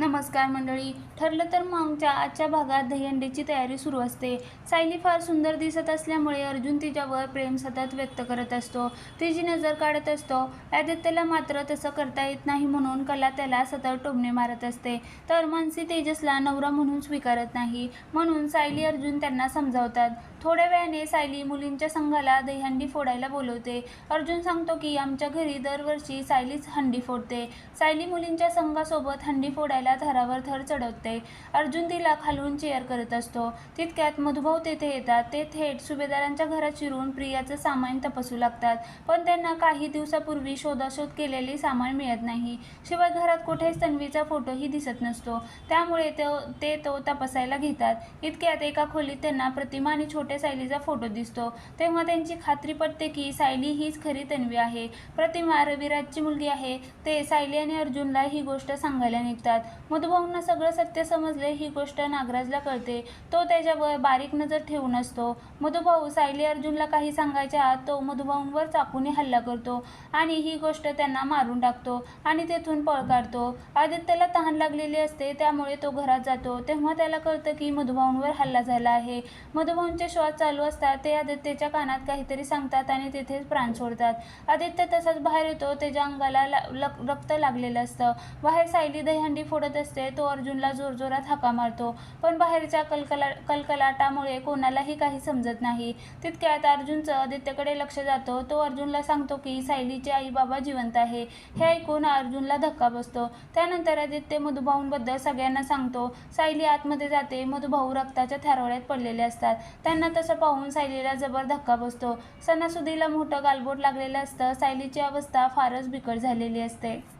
नमस्कार मंडळी. ठरलं तर मग आजच्या भागात दहीहंडीची तयारी सुरू असते. सायली फार सुंदर दिसत असल्यामुळे अर्जुन तिच्यावर प्रेम सतत व्यक्त करत असतो. तिची नजर काढत असतो. आदित्यला मात्र तसं करता येत नाही म्हणून कला त्याला सतत टोमणे मारत असते. तर मानसी तेजसला नवरा म्हणून स्वीकारत नाही. म्हणून सायली अर्जुन त्यांना समजावतात. थोड्या वेळाने सायली मुलींच्या संघाला दहीहंडी फोडायला बोलवते. अर्जुन सांगतो की आमच्या घरी दरवर्षी सायलीच हंडी फोडते. सायली मुलींच्या संघासोबत हंडी फोडायला थरावर थर चढवते. अर्जुन तिला खालून चेअर करत असतो. तितक्यात मधुभाऊ तेथे येतात. ते थेट सुभेदारांच्या घरात शिरून प्रियाचं सामान तपासू लागतात. पण त्यांना काही दिवसापूर्वी शोधाशोध केलेले सामान मिळत नाही. शिवाय घरात कुठेच तन्वीचा फोटोही दिसत नसतो. त्यामुळे तो ते तो तपासायला घेतात. इतक्यात एका खोलीत त्यांना प्रतिमा आणि छोट्या सायलीचा फोटो दिसतो. तेव्हा त्यांची खात्री पटते की सायली हीच खरी तन्वी आहे. प्रतिमा रविराजची मुलगी आहे. ते सायली आणि अर्जुनला ही गोष्ट सांगायला निघतात. मधुभाऊंना सगळं सत्य समजले ही गोष्ट नागराजला कळते. तो त्याच्यावर बारीक नजर ठेवून असतो. मधुभाऊ सायली अर्जुनला काही सांगायच्या आत तो मधुभाऊंवर चाकूने हल्ला करतो आणि ही गोष्ट त्यांना मारून टाकतो आणि तेथून पळ काढतो. आदित्यला तहान लागलेली असते त्यामुळे तो घरात जातो. तेव्हा त्याला कळतं की मधुभाऊंवर हल्ला झाला आहे. मधुभाऊंचे श्वास चालू असतात ते आदित्यच्या कानात काहीतरी सांगतात आणि तेथेच प्राण सोडतात. आदित्य तसाच बाहेर येतो त्याच्या अंगाला लक- रक्त लागलेलं असतं. बाहेर सायली दहीहंडी सोडत असते तो अर्जुनला जोरजोरात हाका मारतो. पण बाहेरच्या कलकला कलकलाटामुळे कोणालाही काही समजत नाही. तितक्यात अर्जुनचं आदित्यकडे लक्ष जातो. तो अर्जुनला सांगतो की सायलीचे आई बाबा जिवंत आहे. हे ऐकून अर्जुनला धक्का बसतो. त्यानंतर आदित्य मधुभाऊंबद्दल सगळ्यांना सांगतो सायली आतमध्ये जाते. मधुभाऊ रक्ताच्या थारोळ्यात पडलेले असतात. त्यांना तसं पाहून सायलीला जबर धक्का बसतो. सणासुदीला मोठं गालबोट लागलेलं असतं. सायलीची अवस्था फारच बिकट झालेली असते.